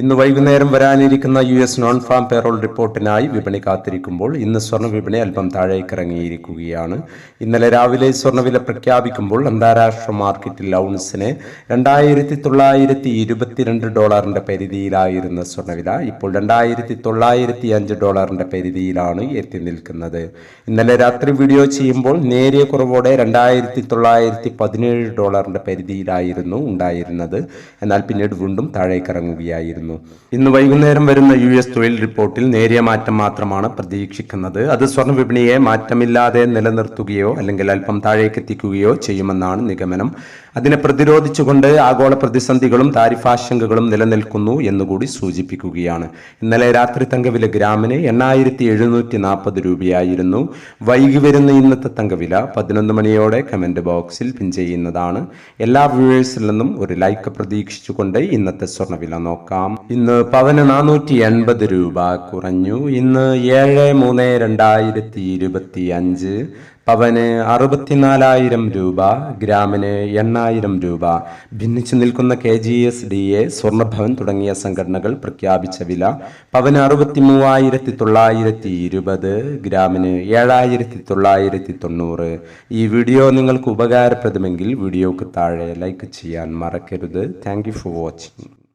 ഇന്ന് വൈകുന്നേരം വരാനിരിക്കുന്ന U S non farm payroll റിപ്പോർട്ടിനായി വിപണി കാത്തിരിക്കുമ്പോൾ ഇന്ന് സ്വർണ വിപണി അല്പം താഴേക്കിറങ്ങിയിരിക്കുകയാണ്. ഇന്നലെ രാവിലെ സ്വർണവില പ്രഖ്യാപിക്കുമ്പോൾ അന്താരാഷ്ട്ര മാർക്കറ്റിൽ ഔൺസിന് രണ്ടായിരത്തി തൊള്ളായിരത്തി ഇരുപത്തിരണ്ട് ഡോളറിന്റെ പരിധിയിലായിരുന്ന സ്വർണവില ഇപ്പോൾ രണ്ടായിരത്തി തൊള്ളായിരത്തി അഞ്ച് ഡോളറിന്റെ പരിധിയിലാണ് എത്തി നിൽക്കുന്നത്. ഇന്നലെ രാത്രി വീഡിയോ ചെയ്യുമ്പോൾ നേരിയ കുറവോടെ രണ്ടായിരത്തി തൊള്ളായിരത്തി പതിനേഴ് ഡോളറിന്റെ പരിധിയിലായിരുന്നു ഉണ്ടായിരുന്നത്. എന്നാൽ പിന്നീട് വീണ്ടും താഴേക്കിറങ്ങുകയായിരുന്നു. ഇന്ന് വൈകുന്നേരം വരുന്ന യു എസ് തൊഴിൽ റിപ്പോർട്ടിൽ നേരിയ മാറ്റം മാത്രമാണ് പ്രതീക്ഷിക്കുന്നത്. അത് സ്വർണ വിപണിയെ മാറ്റമില്ലാതെ നിലനിർത്തുകയോ അല്ലെങ്കിൽ അല്പം താഴേക്കെത്തിക്കുകയോ ചെയ്യുമെന്നാണ് നിഗമനം. അതിനെ പ്രതിരോധിച്ചുകൊണ്ട് ആഗോള പ്രതിസന്ധികളും താരിഫാശങ്കകളും നിലനിൽക്കുന്നു എന്നുകൂടി സൂചിപ്പിക്കുകയാണ്. ഇന്നലെ രാത്രി തങ്കവില ഗ്രാമിന് എണ്ണായിരത്തി എഴുന്നൂറ്റി നാൽപ്പത് രൂപയായിരുന്നു. വൈകി വരുന്ന ഇന്നത്തെ തങ്കവില പതിനൊന്ന് മണിയോടെ കമന്റ് ബോക്സിൽ പിൻ ചെയ്യുന്നതാണ്. എല്ലാ വ്യൂവേഴ്സിൽ നിന്നും ഒരു ലൈക്ക് പ്രതീക്ഷിച്ചുകൊണ്ട് ഇന്നത്തെ സ്വർണവില നോക്കാം. ഇന്ന് പവന് നാനൂറ്റി എൺപത് രൂപ കുറഞ്ഞു. ഇന്ന് ഏഴ് മൂന്ന് രണ്ടായിരത്തി ഇരുപത്തി അഞ്ച് പവന് അറുപത്തിനാലായിരം രൂപ ഗ്രാമിന് എണ്ണായിരം രൂപ. ഭിന്നിച്ചു നിൽക്കുന്ന K G S D A സ്വർണഭവൻ തുടങ്ങിയ സംഘടനകൾ പ്രഖ്യാപിച്ച വില പവന് അറുപത്തി മൂവായിരത്തി തൊള്ളായിരത്തി ഇരുപത് ഗ്രാമിന് ഏഴായിരത്തി തൊള്ളായിരത്തി തൊണ്ണൂറ് ഈ വീഡിയോ നിങ്ങൾക്ക് ഉപകാരപ്രദമെങ്കിൽ വീഡിയോക്ക് താഴെ ലൈക്ക് ചെയ്യാൻ മറക്കരുത്. Thank you for watching.